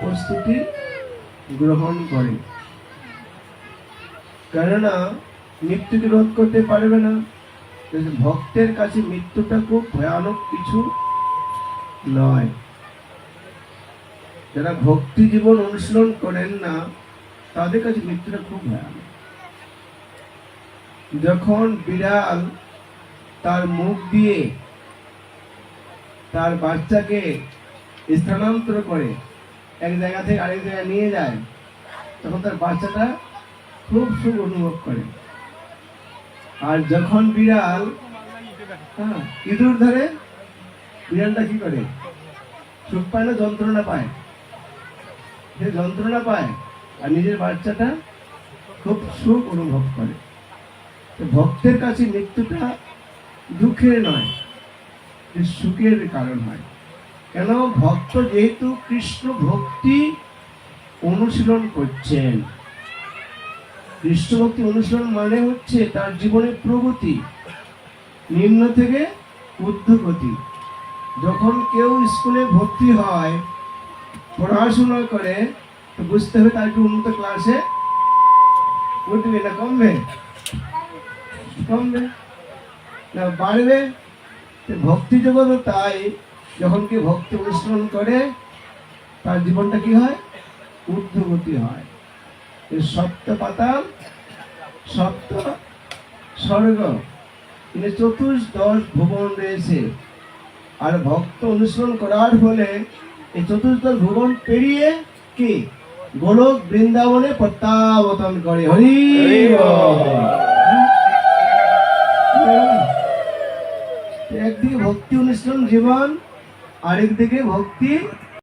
প্রস্তুতি গ্রহণ করে কেননা মৃত্যুকে রোধ করতে পারবে না ভক্তের কাছে মৃত্যুটা খুব ভয়ানক কিছু নয় যারা ভক্তি জীবন অনুশীলন করেন। না তাদের কাছে মৃত্যুটা খুব ভয়ানক যখন বিড়াল তার মুখ দিয়ে তার বাচ্চাকে স্থানান্তর করে এক জায়গা থেকে আরেক জায়গায় নিয়ে যায়, তখন তার বাচ্চাটা খুব সুখ অনুভব করে। আর যখন বিড়াল হ্যাঁ ইঁদুর ধরে, বিড়ালটা কি করে? সুখ পায় না, যন্ত্রণা পায়? সে যন্ত্রণা পায় আর নিজের বাচ্চাটা খুব সুখ অনুভব করে। ভক্তের কাছে মৃত্যুটা দুঃখের নয় এ সুখের কারণ হয়। কেন ভক্ত যেহেতু কৃষ্ণ ভক্তি অনুশীলন করছেন কৃষ্ণ ভক্তি অনুশীলন মানে হচ্ছে তার জীবনের প্রগতি, নিম্ন থেকে ঊর্ধ্বগতি। যখন কেউ স্কুলে ভর্তি হয়, পড়াশোনা করে, তো বুঝতে হবে তার একটু উন্নত ক্লাসে উঠবে না, কমবে? কমবে। বাড়বে ভক্তি জগৎ তাই যখন কেউ ভক্তি অনুশীলন করে, তার জীবনটা কি হয়? ঊর্ধ্বগতি হয়। সপ্ত পাতাল, সপ্ত স্বর্গ কিন্তু চতুর্দশ ভুবন রয়েছে। আর ভক্ত অনুসরণ করার ফলে এই চতুর্দশ ভুবন পেরিয়ে কি? গোলক বৃন্দাবনে প্রত্যাবর্তন করে। হরি একদিকে ভক্তি অনুষ্ঠান জীবন আরেকদিকে ভক্তি